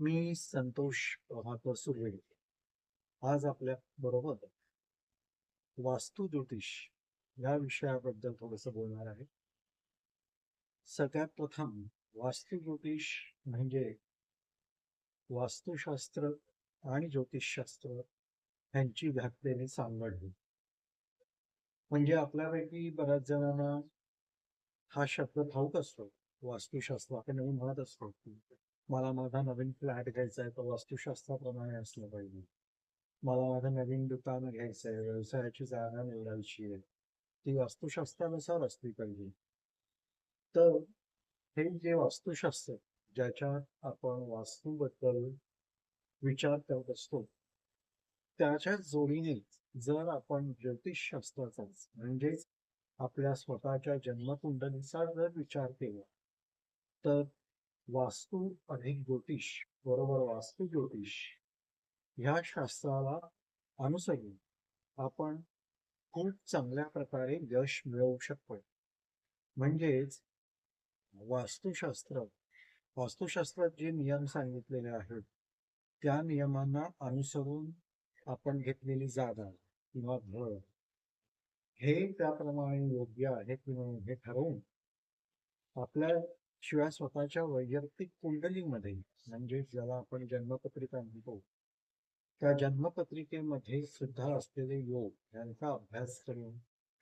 मी संतोष प्रभाकर सुर्वे आज आपल्या बरोबर वास्तू ज्योतिष या विषयाबद्दल थोडंसं बोलणार आहे. सगळ्यात प्रथम वास्तू ज्योतिष म्हणजे वास्तुशास्त्र आणि ज्योतिषशास्त्र यांची घातलेली सांगड म्हणजे आपल्यापैकी बऱ्याच जणांना हा शब्द ठाऊक असतो. वास्तुशास्त्र आपण नवीन म्हणत असतो. मला माझा नवीन फ्लॅट घ्यायचा आहे तर वास्तुशास्त्राप्रमाणे असलं पाहिजे. मला माझं नवीन दुकान घ्यायचं आहे व्यवसायाची जागा निवडायची आहे. ती वास्तुशास्त्रानुसार असली पाहिजे. तर हे जे वास्तुशास्त्र ज्याच्यात आपण वास्तूबद्दल विचार करत असतो त्याच्या जोडीने जर आपण ज्योतिषशास्त्राचाच म्हणजेच आपल्या स्वतःच्या जन्मकुंडलीचा जर विचार केला तर वास्तू अधिक ज्योतिष बरोबर वास्तू ज्योतिष. ह्या शास्त्राला अनुसरून आपण खूप चांगल्या प्रकारे यश मिळवू शकतो म्हणजेच वास्तुशास्त्र वास्तुशास्त्रात जे नियम सांगितलेले आहेत त्या नियमांना अनुसरून आपण घेतलेली जागा किंवा घर हे त्याप्रमाणे योग्य आहे की हे ठरवून आपल्या शिवाय स्वतःच्या वैयक्तिक कुंडलीमध्ये म्हणजे ज्याला आपण जन्मपत्रिका म्हणतो त्या जन्मपत्रिकेमध्ये सुद्धा असलेले योग यांचा अभ्यास करून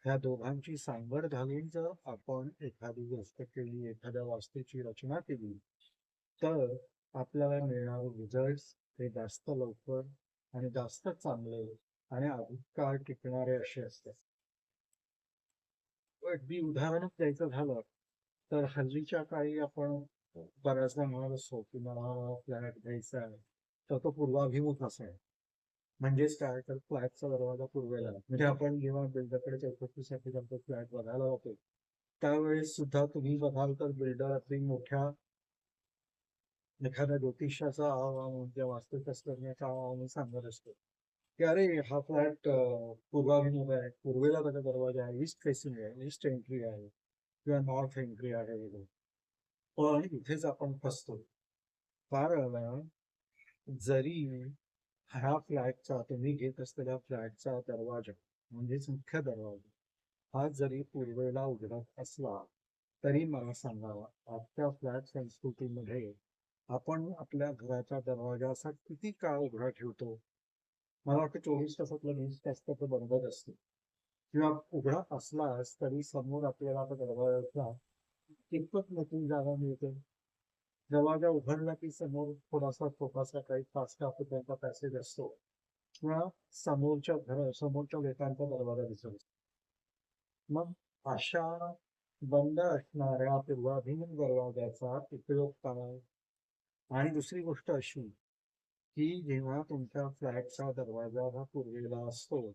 ह्या दोघांची सांगड घालून जर आपण एखादी गोष्ट केली एखाद्या वास्तूची रचना केली तर आपल्याला मिळणारे रिझल्ट हे जास्त लवकर आणि जास्त चांगले आणि अधिक काळ टिकणारे असे असतात. अगदी उदाहरणच द्यायचं झालं तर हल्लीच्या काळी आपण बऱ्याचदा म्हणत असतो की मला फ्लॅट घ्यायचा आहे तर तो पूर्वाभिमुख असाय म्हणजेच काय? तर फ्लॅटचा दरवाजा पूर्वेला म्हणजे आपण जेव्हा बिल्डरकडे चौकशीसाठी जातो फ्लॅट बघायला जातो त्यावेळेस सुद्धा तुम्ही बघाल तर बिल्डर अगदी मोठ्या एखाद्या ज्योतिषाचा आवाहन किंवा वास्तुशास्त्रज्ञाचा आवाहन सांगत असतो की अरे हा फ्लॅट पूर्वाभिमुख आहे. पूर्वेला त्याचा दरवाजा आहे. ईस्ट फेसिंग आहे. ईस्ट एंट्री आहे. किंवा नॉर्थ एंट्री आहे पण इथेच आपण फसतो. कारण जरी ह्या फ्लॅटचा तुम्ही घेत असलेल्या फ्लॅटचा दरवाजा म्हणजेच मुख्य दरवाजा हा जरी पूर्वेला उघडत असला तरी मला सांगावा आजच्या फ्लॅट संस्कृतीमध्ये आपण आपल्या घराच्या दरवाजा असा किती काळ उघडा ठेवतो? मला वाटतं चोवीस तासातलं वीस तास तर बंदच असतो. किंवा उघडा असलास तरी समोर आपल्याला तो दरवाजाचा कितपत मोठी जागा मिळते. दरवाजा उघडला की समोर थोडासा छोटासा काही पाच त्यांचा पॅसेज असतो. किंवा समोरच्या घर समोरच्या लोकांचा दरवाजा दिसत. असतो मग अशा बंद असणाऱ्या पूर्वाभिमुख दरवाजाचा उपयोग काय? आणि दुसरी गोष्ट अशी की जेव्हा तुमच्या फ्लॅटचा दरवाजा हा पूर्वेला असतो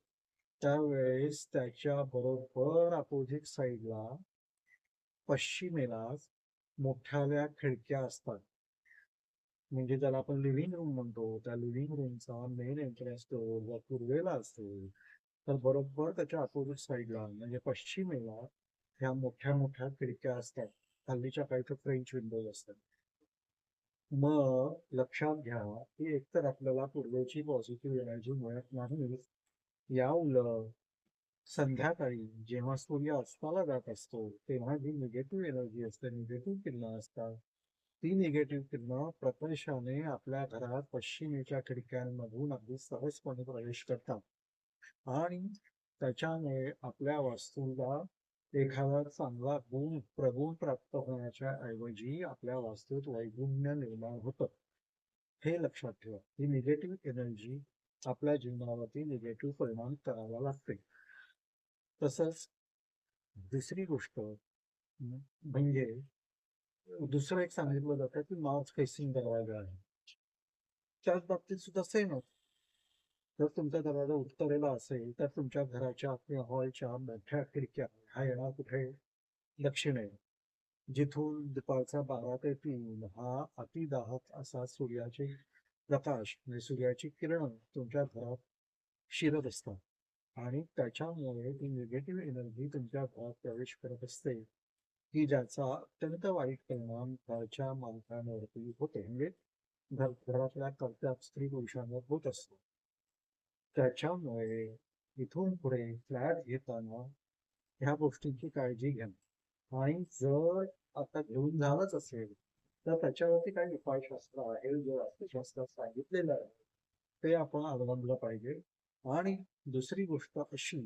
त्यावेळेस त्याच्या बरोबर अपोजिट साईडला पश्चिमेला मोठ्याल्या खिडक्या असतात. म्हणजे ज्याला आपण लिव्हिंग रूम म्हणतो. त्या लिव्हिंग रूमचा मेन एंट्रन्स डोर पूर्वेला असेल. तर बरोबर त्याच्या अपोजिट साईडला म्हणजे पश्चिमेला ह्या मोठ्या मोठ्या खिडक्या असतात. हल्लीच्या काही तर फ्रेंच विंडोज असतात. मग लक्षात घ्या की एकतर आपल्याला पूर्वेची पॉझिटिव्ह एनर्जी मिळत नाही. या उलट संध्याकाळी जेव्हा सूर्य अस्ताला जात असतो तेव्हा जी निगेटिव्ह एनर्जी असते निगेटिव्ह किरणं असतात. ती निगेटिव्ह किरणं प्रकर्षाने आपल्या घरात पश्चिमेच्या खिडक्यांमधून अगदी सहजपणे प्रवेश करतात. आणि त्याच्यामुळे आपल्या वास्तूला एखादा चांगला गुण प्रगुण प्राप्त होण्याच्या ऐवजी आपल्या वास्तूत वैगुण्य निर्माण होतं. हे लक्षात ठेवा. ही निगेटिव्ह एनर्जी आपल्या जीवनावरती निगेटिव्ह परिणाम करावा लागते तसंच दुसरी गोष्ट म्हणजे दुसरं एक सांगितलं जातं की माउथ फेसिंग दरवाजा आहे त्याच बाबतीत सुद्धा सेम जर तुमचा दरवाजा उत्तरेला असेल तर तुमच्या घराच्या किंवा हॉलच्या मोठ्या खिडक्या ह्या येणार कुठे? दक्षिणे. जिथून दुपारचा बारा ते तीन हा अतिदाहक असा सूर्याची प्रकाश म्हणजे सूर्याची किरण तुमच्या घरात शिरत असतात आणि त्याच्यामुळे ती निगेटिव्ह एनर्जी तुमच्या घरात प्रवेश करत असते की ज्याचा अत्यंत वाईट परिणाम घरच्या मालकांवरती होते म्हणजे घर घरातल्या कर्त्या स्त्री पुरुषांवर होत असतो. त्याच्यामुळे इथून पुढे फ्लॅट घेताना ह्या गोष्टींची काळजी घ्या. आणि जर आता घेऊन झालंच असेल, तर त्याच्यावरती काही उपायशास्त्र आहे, जे वास्तुशास्त्रात सांगितलेलं आहे, ते आपण अवलंबलं पाहिजे. आणि दुसरी गोष्ट अशी,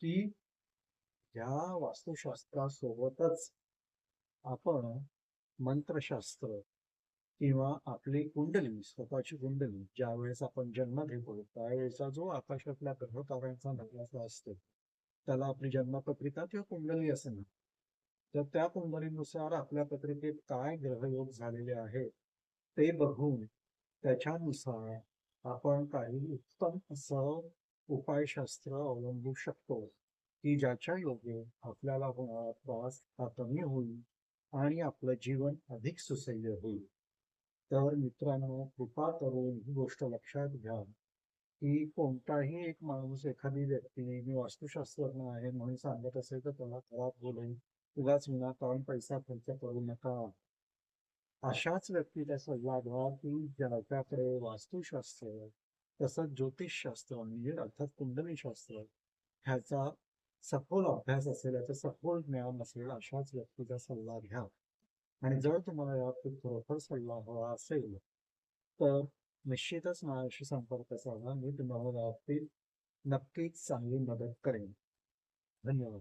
की या वास्तुशास्त्रासोबतच आपण मंत्रशास्त्र किंवा आपली कुंडली, स्वतःची कुंडली ज्यावेळेस आपण जन्म घेतो, त्यावेळेचा जो आकाशातल्या ग्रह-ताऱ्यांचा नकाशा असतो, त्याला आपली जन्मपत्रिका किंवा कुंडली असे म्हणतात. तर त्या कुंडलीनुसार आपल्या पत्रिकेत काय ग्रहयोग झालेले आहेत, ते बघून त्याच्यानुसार आपण काही उत्तम असं उपायशास्त्र अवलंबू शकतो, की ज्याच्या योगे आपल्याला होणारा त्रास हा कमी होईल आणि आपलं जीवन अधिक सुसह्य होईल. तर मित्रांनो, कृपा करून ही गोष्ट लक्षात घ्या, की कोणताही एक माणूस, एखादी व्यक्ती मी वास्तुशास्त्रज्ञ आहे म्हणून सांगत असेल, तर त्याला खराब बोलेल उगाच विनाकारण पैसा खर्च करू नका. अशाच व्यक्तीला सल्ला घ्या, की ज्याच्याकडे वास्तुशास्त्र, तसंच ज्योतिषशास्त्र म्हणजे अर्थात कुंडलीशास्त्र ह्याचा सखोल अभ्यास असेल, याचं सखोल ज्ञान असेल, अशाच व्यक्तीचा सल्ला घ्या. आणि जर तुम्हाला याबाबतीत खरोखर सल्ला हवा असेल, तर निश्चितच माझ्याशी संपर्क साधा. मी तुम्हाला याबाबतीत नक्कीच चांगली मदत करेन. धन्यवाद.